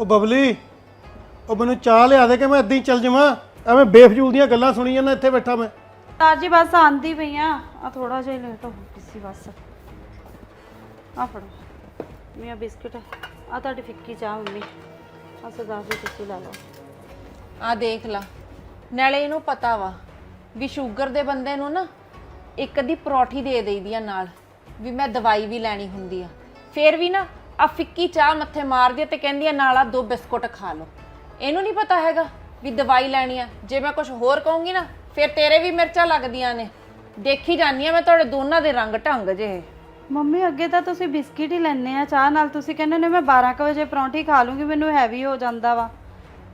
ਉਹ ਬਬਲੀ ਉਹ ਮੈਨੂੰ ਚਾਹ ਲਿਆ ਦੇ ਕਿ ਮੈਂ ਏਦਾਂ ਹੀ ਚੱਲ ਜਾਵਾਂ। ਐਵੇਂ ਬੇਫਜ਼ੂਲ ਦੀਆਂ ਗੱਲਾਂ ਸੁਣੀ ਜਾਂਦਾ ਇੱਥੇ ਬੈਠਾ ਮੈਂ। ਸਰ ਜੀ ਬਸ ਆਂਦੀ ਪਈ ਆ। ਆ ਥੋੜਾ ਜਿਹਾ ਲੇਟ ਹੋ ਗਈ ਸੀ ਬਸ। ਆ ਫੜੋ। ਮੀਆਂ ਬਿਸਕਟ। ਆ ਤੁਹਾਡੀ ਫਿੱਕੀ ਚਾਹ ਮੰਮੀ। ਆ ਸਰਦਾਰ ਜੀ ਤੁਸੀਂ ਲੈ ਲਓ। ਆ ਦੇਖ ਲਾ। ਨਾਲੇ ਇਹਨੂੰ ਪਤਾ ਵਾ ਵੀ ਸ਼ੂਗਰ ਦੇ ਬੰਦੇ ਨੂੰ ਨਾ ਇੱਕ ਅੱਧੀ ਪਰੌਠੀ ਦੇ ਦੇਈਦੀ ਆ ਨਾਲ ਵੀ ਮੈਂ ਦਵਾਈ ਵੀ ਲੈਣੀ ਹੁੰਦੀ ਆ। ਫੇਰ ਵੀ ਨਾ ਆ ਫਿੱਕੀ ਚਾਹ ਮੱਥੇ ਮਾਰਦੀ ਆ ਤੇ ਕਹਿੰਦੀ ਆ ਨਾਲ ਆ ਦੋ ਬਿਸਕੁਟ ਖਾ ਲਓ। ਇਹਨੂੰ ਨਹੀਂ ਪਤਾ ਹੈਗਾ ਵੀ ਦਵਾਈ ਲੈਣੀ ਆ। ਜੇ ਮੈਂ ਕੁਝ ਹੋਰ ਕਹੂੰਗੀ ਨਾ ਫੇਰ ਤੇਰੇ ਵੀ ਮਿਰਚਾਂ ਲੱਗਦੀਆਂ ਨੇ। ਦੇਖੀ ਜਾਨੀ ਆ ਮੈਂ ਤੁਹਾਡੇ ਦੋਨਾਂ ਦੇ ਰੰਗ ਢੰਗ ਜੇ ਮੰਮੀ ਅੱਗੇ ਤਾਂ ਤੁਸੀਂ ਬਿਸਕਿਟ ਹੀ ਲੈਣੇ ਆ ਚਾਹ ਨਾਲ। ਤੁਸੀਂ ਕਹਿੰਦੇ ਨੇ ਮੈਂ 12 ਕੁ ਵਜੇ ਪਰੌਂਠੀ ਖਾ ਲੂੰਗੀ ਮੈਨੂੰ ਹੈਵੀ ਹੋ ਜਾਂਦਾ ਵਾ।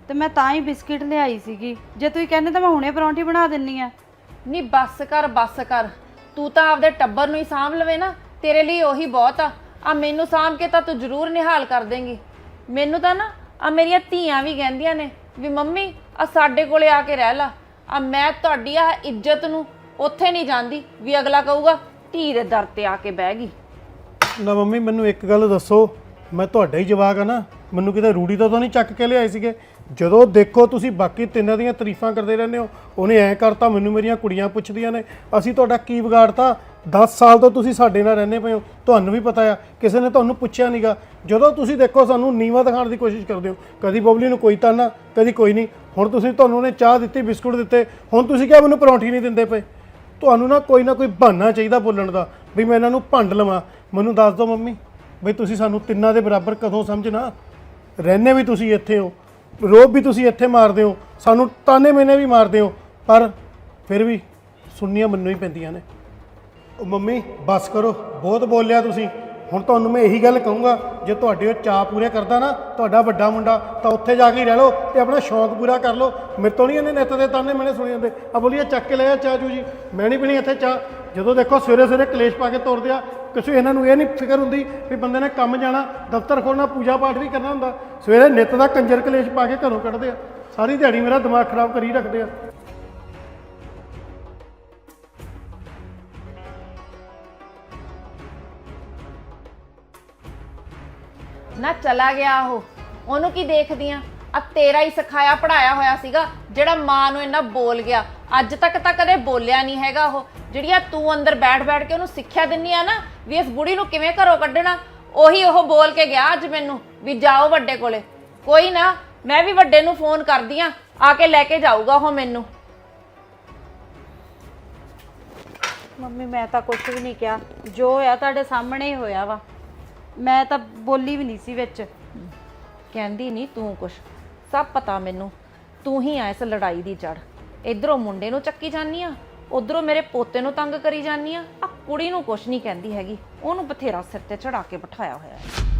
ਤੇ ਮੈਂ ਤਾਂ ਹੀ ਬਿਸਕਿਟ ਲਿਆਈ ਸੀਗੀ। ਜੇ ਤੁਸੀਂ ਕਹਿੰਦੇ ਤਾਂ ਮੈਂ ਹੁਣੇ ਪਰੌਂਠੀ ਬਣਾ ਦਿੰਨੀ ਆ। ਨੀ ਬੱਸ ਕਰ ਬੱਸ ਕਰ। ਤੂੰ ਤਾਂ ਆਪਦੇ ਟੱਬਰ ਨੂੰ ਹੀ ਸਾਂਭ ਲਵੇ ਨਾ। ਤੇਰੇ ਲਈ ਉਹੀ ਬਹੁਤ ਆ। ਆ ਮੈਨੂੰ ਸਾਂਭ ਕੇ ਤਾਂ ਤੂੰ ਜ਼ਰੂਰ ਨਿਹਾਲ ਕਰ ਦੇਂਗੀ। ਮੈਨੂੰ ਤਾਂ ਨਾ ਆ ਮੇਰੀਆਂ ਧੀਆਂ ਵੀ ਕਹਿੰਦੀਆਂ ਨੇ ਵੀ ਮੰਮੀ, ਆ ਸਾਡੇ ਕੋਲੇ ਆ ਕੇ ਰਹਿ ਲਾ। ਆ ਮੈਂ ਤੁਹਾਡੀ ਆ ਇੱਜ਼ਤ ਨੂੰ ਉੱਥੇ ਨਹੀਂ ਜਾਂਦੀ ਵੀ ਅਗਲਾ ਕਹੂਗਾ, ਧੀ ਦੇ ਦਰ ਤੇ ਆ ਕੇ ਬਹਿ ਗਈ। ਨਾ ਮੰਮੀ, ਮੈਨੂੰ ਇੱਕ ਗੱਲ ਦੱਸੋ। ਮੈਂ ਤੁਹਾਡਾ ਹੀ ਜਵਾਕ ਆ ਨਾ। ਮੈਨੂੰ ਕਿਤੇ ਰੂੜੀ ਤੋਂ ਤਾਂ ਨਹੀਂ ਚੱਕ ਕੇ ਲਿਆਏ ਸੀਗੇ। ਜਦੋਂ ਦੇਖੋ ਤੁਸੀਂ ਬਾਕੀ ਤਿੰਨਾਂ ਦੀਆਂ ਤਾਰੀਫਾਂ ਕਰਦੇ ਰਹਿੰਦੇ ਹੋ, ਉਹਨੇ ਐ ਕਰਤਾ, ਮੈਨੂੰ ਮੇਰੀਆਂ ਕੁੜੀਆਂ ਪੁੱਛਦੀਆਂ ਨੇ। ਅਸੀਂ ਤੁਹਾਡਾ ਕੀ ਵਿਗਾੜਤਾ? 10 ਸਾਲ ਤੋਂ ਤੁਸੀਂ ਸਾਡੇ ਨਾਲ ਰਹਿੰਦੇ ਪਏ ਹੋ, ਤੁਹਾਨੂੰ ਵੀ ਪਤਾ ਆ, ਕਿਸੇ ਨੇ ਤੁਹਾਨੂੰ ਪੁੱਛਿਆ ਨਹੀਂਗਾ ਜਦੋਂ ਤੁਸੀਂ ਦੇਖੋ ਸਾਨੂੰ ਨੀਵਾ ਦਿਖਾਉਣ ਦੀ ਕੋਸ਼ਿਸ਼ ਕਰਦੇ ਹੋ, ਕਦੀ ਬਬਲੀ ਨੂੰ ਕੋਈ ਤਾਨਾ, ਕਦੀ ਕੋਈ ਨਹੀਂ। ਹੁਣ ਤੁਸੀਂ ਤੁਹਾਨੂੰ ਉਹਨੇ ਚਾਹ ਦਿੱਤੀ, ਬਿਸਕੁਟ ਦਿੱਤੇ, ਹੁਣ ਤੁਸੀਂ ਕਿਹਾ ਮੈਨੂੰ ਪਰੌਂਠੀ ਨਹੀਂ ਦਿੰਦੇ ਪਏ। ਤੁਹਾਨੂੰ ਨਾ ਕੋਈ ਨਾ ਕੋਈ ਬਹਾਨਾ ਚਾਹੀਦਾ ਬੋਲਣ ਦਾ, ਵੀ ਮੈਂ ਇਹਨਾਂ ਨੂੰ ਭੰਡ ਲਵਾਂ। ਮੈਨੂੰ ਦੱਸ ਦਿਓ ਮੰਮੀ ਬਈ ਤੁਸੀਂ ਸਾਨੂੰ ਤਿੰਨਾਂ ਦੇ ਬਰਾਬਰ ਕਦੋਂ ਸਮਝਣਾ ਰਹਿੰਦੇ ਵੀ ਤੁਸੀਂ ਇੱਥੇ ਹੋ, ਰੋਬ ਵੀ ਤੁਸੀਂ ਇੱਥੇ ਮਾਰਦੇ ਹੋ, ਸਾਨੂੰ ਤਾਨੇ ਮੈਨੇ ਵੀ ਮਾਰਦੇ ਹੋ, ਪਰ ਫਿਰ ਵੀ ਸੁਣਨੀਆਂ ਮੈਨੂੰ ਹੀ ਪੈਂਦੀਆਂ ਨੇ। ਉਹ ਮੰਮੀ, ਬਸ ਕਰੋ। ਬਹੁਤ ਬੋਲਿਆ ਤੁਸੀਂ। ਹੁਣ ਤੁਹਾਨੂੰ ਮੈਂ ਇਹੀ ਗੱਲ ਕਹੂੰਗਾ, ਜੇ ਤੁਹਾਡੇ ਉਹ ਚਾਹ ਪੂਰੇ ਕਰਦਾ ਨਾ, ਤੁਹਾਡਾ ਵੱਡਾ ਮੁੰਡਾ, ਤਾਂ ਉੱਥੇ ਜਾ ਕੇ ਹੀ ਰਹਿ ਲਓ ਤੇ ਆਪਣਾ ਸ਼ੌਂਕ ਪੂਰਾ ਕਰ ਲਓ। ਮੇਰੇ ਤੋਂ ਨਹੀਂ ਇਹਨੇ ਨਿੱਤ ਦੇ ਤਾਨੇ ਮੈਨੇ ਸੁਣੇ ਜਾਂਦੇ ਆ ਬੋਲੀਏ, ਚੱਕ ਕੇ ਲੈ ਆ ਚਾਹ ਜੂ ਜੀ। ਮੈਂ ਨਹੀਂ ਪੀਣੀ ਇੱਥੇ ਚਾਹ। ਜਦੋਂ ਦੇਖੋ ਸਵੇਰੇ ਸਵੇਰੇ ਕਲੇਸ਼ ਪਾ ਕੇ ਤੋਰਦੇ ਆ, ਕਿਸੇ ਇਹਨਾਂ ਨੂੰ ਇਹ ਨਹੀਂ ਫਿਕਰ ਹੁੰਦੀ ਵੀ ਬੰਦੇ ਨੇ ਕੰਮ ਜਾਣਾ, ਦਫ਼ਤਰ ਖੋਲਣਾ ਪੂਜਾ ਪਾਠ ਵੀ ਕਰਨਾ ਹੁੰਦਾ। ਸਵੇਰੇ ਨਿੱਤ ਦਾ ਕੰਜਰ ਕਲੇਸ਼ ਪਾ ਕੇ ਘਰੋਂ ਕੱਢਦੇ ਆ। ਸਾਰੀ ਦਿਹਾੜੀ ਮੇਰਾ ਦਿਮਾਗ ਖਰਾਬ ਕਰੀ ਰੱਖਦੇ ਆ। ਨਾ ਚਲਾ ਗਿਆ ਉਹ। ਉਹਨੂੰ ਕੀ ਦੇਖਦੀ ਆ? ਆ ਤੇਰਾ ਹੀ ਸਿਖਾਇਆ ਪੜਾਇਆ ਹੋਇਆ ਸੀਗਾ, ਜਿਹੜਾ ਮਾਂ ਨੂੰ ਇੰਨਾ ਬੋਲ ਗਿਆ। ਅੱਜ ਤੱਕ ਤਾਂ ਕਦੇ ਬੋਲਿਆ ਨਹੀਂ ਹੈਗਾ ਉਹ। ਜਿਹੜੀਆਂ ਤੂੰ ਅੰਦਰ ਬੈਠ ਬੈਠ ਕੇ ਉਹਨੂੰ ਸਿੱਖਿਆ ਦਿੰਨੀ ਆ ਨਾ, ਵੀ ਇਸ ਬੁੜੀ ਨੂੰ ਕਿਵੇਂ ਘਰੋਂ ਕੱਢਣਾ, ਉਹੀ ਉਹ ਬੋਲ ਕੇ ਗਿਆ ਅੱਜ ਮੈਨੂੰ, ਵੀ ਜਾਓ ਵੱਡੇ ਕੋਲੇ। ਕੋਈ ਨਾ, ਮੈਂ ਵੀ ਵੱਡੇ ਨੂੰ ਫੋਨ ਕਰਦੀ ਆ ਆ ਕੇ ਲੈ ਕੇ ਜਾਊਗਾ ਉਹ ਮੈਨੂੰ। ਮੰਮੀ, ਮੈਂ ਤਾਂ ਕੁਝ ਵੀ ਨਹੀਂ ਕਿਹਾ। ਜੋ ਹੋਇਆ ਤੁਹਾਡੇ ਸਾਹਮਣੇ ਹੀ ਹੋਇਆ ਵਾ। ਮੈਂ ਤਾਂ ਬੋਲੀ ਵੀ ਨਹੀਂ ਸੀ ਵਿੱਚ। ਕਹਿੰਦੀ, ਨਹੀਂ, ਤੂੰ ਕੁਛ। ਸਭ ਪਤਾ ਮੈਨੂੰ। ਤੂੰ ਹੀ ਆ ਇਸ ਲੜਾਈ ਦੀ ਜੜ। ਇਧਰੋਂ ਮੁੰਡੇ ਨੂੰ ਚੱਕੀ ਜਾਨੀ ਆ, ਉਧਰੋਂ ਮੇਰੇ ਪੋਤੇ ਨੂੰ ਤੰਗ ਕਰੀ ਜਾਨੀ ਆ। ਆ ਕੁੜੀ ਨੂੰ ਕੁਛ ਨਹੀਂ ਕਹਿੰਦੀ ਹੈਗੀ। ਉਹਨੂੰ ਬਥੇਰਾ ਸਿਰ ਤੇ ਚੜਾ ਕੇ ਬਿਠਾਇਆ ਹੋਇਆ ਹੈ।